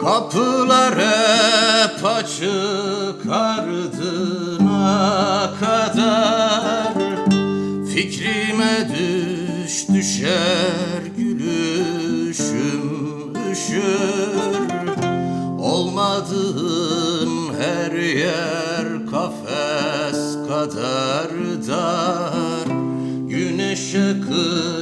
Kapılar hep açık ardına kadar. Fikrime düş düşer gülüşüm üşür. Olmadığın her yer kafes kadar dar. Güneşe kış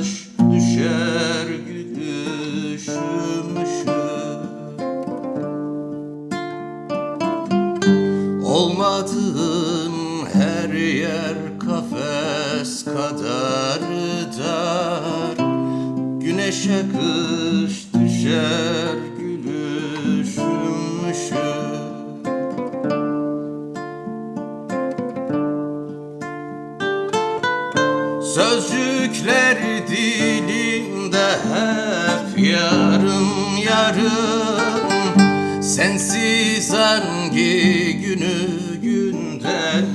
Olmadığın her yer kafes kadar dar Güneşe kış düşer gülüşüm Sözcükler dilimde hep yarım yarım Sensiz hangi günü günden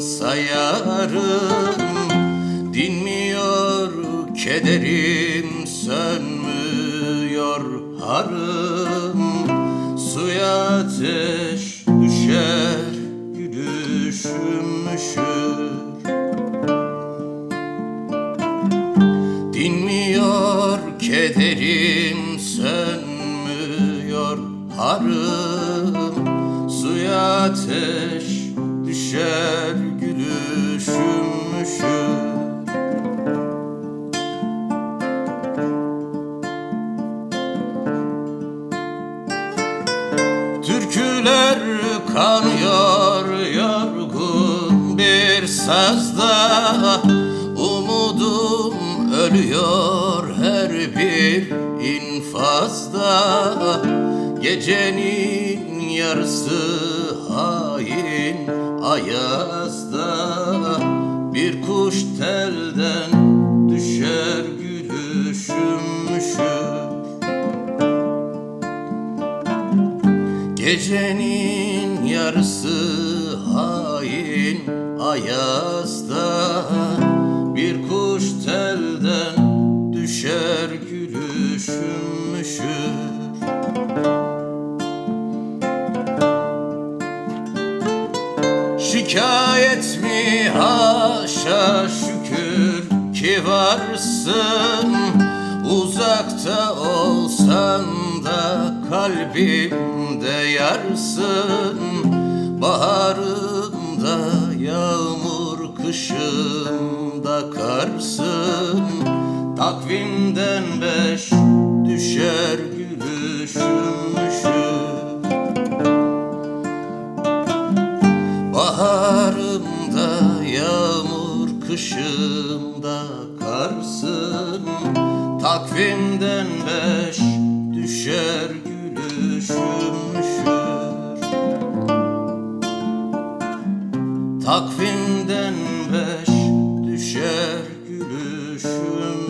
sayarım? Dinmiyor kederim sönmüyor harım. Suya ateş düşer gülüşüm üşür. Dinmiyor kederim sönmüyor harım Suya ateş düşer gülüşüm üşür Türküler kanıyor yorgun bir sazda. Umudum ölüyor her bir infazda Gecenin yarısı hain ayazda. Bir kuş telden düşer gülüşüm Gecenin yarısı hain ayazda Şikayet mi? Haşa şükür ki varsın. Uzakta olsan da kalbimde yarsın. Baharımda yağmur kışımda karsın. Takvimden beş Baharımda yağmur, kışımda karsın. Takvimden beş düşer gülüşüm üşür Takvimden beş düşer gülüşüm